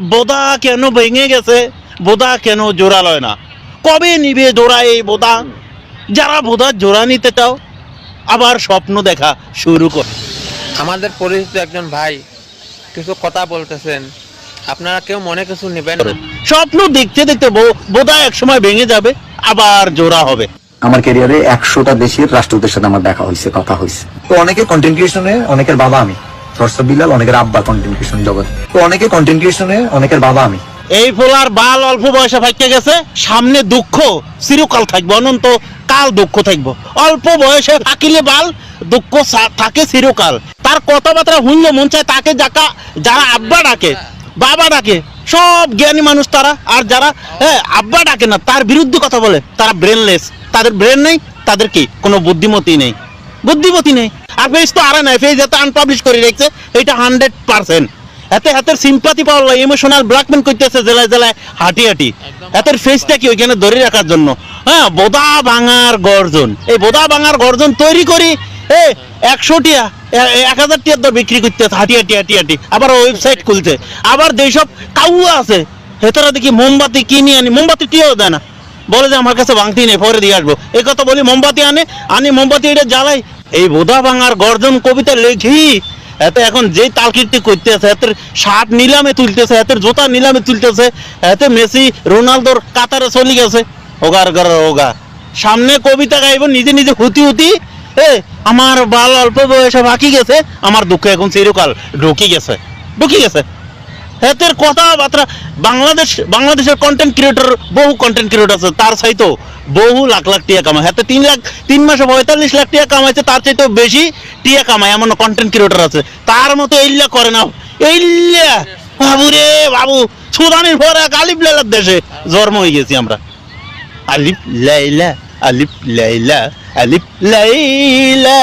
বোদা কেন ভেঙে গেছে? বোদা কেন জোড়া লয় না? কবে নিবে জোড়া এই বোদা? যারা বোদা জোড়া নিতে চাও আবার স্বপ্ন দেখা শুরু করে। আমাদের পরিচিত একজন ভাই কিছু কথা বলতেছেন। আপনারা কেউ মনে কিছু নেবেন স্বপ্ন দেখতে দেখতে বো- বোধা এক সময় ভেঙে যাবে আবার জোড়া হবে। আমার ক্যারিয়ারে একশোটা দেশের রাষ্ট্রদের সাথে আমার দেখা হয়েছে কথা হয়েছে। তো অনেকে কন্টেন্ট ক্রিয়েশনে অনেকের বাবা আমি। বিলাল অনেকের আব্বা কন্টেন্ট ক্রিয়েশন জগৎ। তো অনেকে কন্টেন্ট ক্রিয়েশনে অনেকের বাবা আমি। এই বাল অল্প বয়সে গেছে সামনে দুঃখ চিরকাল থাকবে অনন্ত কাল দুঃখ থাকব। অল্প বয়সে থাকিলে বাল দুঃখ থাকে চিরকাল। তার কথাবার্তা হুইল মন চায় তাকে যাকা যারা আব্বা ডাকে বাবা ডাকে সব জ্ঞানী মানুষ তারা। আর যারা হ্যাঁ, আব্বা ডাকে না তার বিরুদ্ধে কথা বলে তারা ব্রেনলেস তাদের ব্রেন নেই তাদের কি? কোনো বুদ্ধিমতি নেই। বুদ্ধিমতি নেই। আর ফেজ তো আরে নাই ফেজ এত আনপাবলিশ করে রেখেছে এটা হান্ড্রেড পার্সেন্ট এতে হাতের সিম্পাতি পাওয়ার লাগে ইমোশনাল ব্ল্যাকমেল করতেছে জেলায় জেলায় হাঁটি হাঁটি। এতের ফেসটা কি ওইখানে ধরে রাখার জন্য? হ্যাঁ বোদা ভাঙার গর্জন। এই বোদা ভাঙার গর্জন তৈরি করি এ একশো টিয়া এ- এ- এক হাজার টিয়ার দর বিক্রি করতে হাঁটি হাঁটি হাঁটি হাঁটি। আবার ওয়েবসাইট খুলছে। আবার যেসব কাউয়া আছে হেতারা দেখি মোমবাতি কিনে আনি মোমবাতি টিয়াও দেয় না। বলে যে আমার কাছে ভাঙতি নেই পরে দিয়ে আসব। এই কথা বলি মোমবাতি আনে আনি মোমবাতি এটা জ্বালাই এই বোধা ভাঙার গর্জন কবিতা লেখি। এত এখন যে তালকীর্তি করতেছে, এতের শার্ট নিলামে তুলতেছে, এতের জুতা নিলামে তুলতেছে, এতে মেসি রোনালদোর কাতারে চলে গেছে। ওগার গর ওগা সামনে কবিতা গাইব, নিজে নিজে হুতি হুতি। এ, আমার বাল অল্প বয়সে বাকি গেছে, আমার দুঃখ এখন চিরকাল ঢুকি গেছে ঢুকি গেছে। এতের কথাবার্তা বাংলাদেশ, বাংলাদেশের কন্টেন্ট ক্রিয়েটর বহু কন্টেন্ট ক্রিয়েটর আছে, তার চাইতো বহু লাখ লাখ টিয়া কামায় হাতে তিন লাখ, তিন মাসে পঁয়তাল্লিশ লাখ টিয়া কামাইছে তার চাইতেও বেশি টিয়া কামায় এমন কন্টেন্ট ক্রিয়েটার আছে। তার মতো এইল্লা করে না। এইল্লা বাবু রে, বাবু, সুদানির পরে আলিফ লাইলার দেশে জন্ম হয়ে গেছি আমরা। আলিফ লাইলা আলিফ লাইলা আলিফ লাইলা।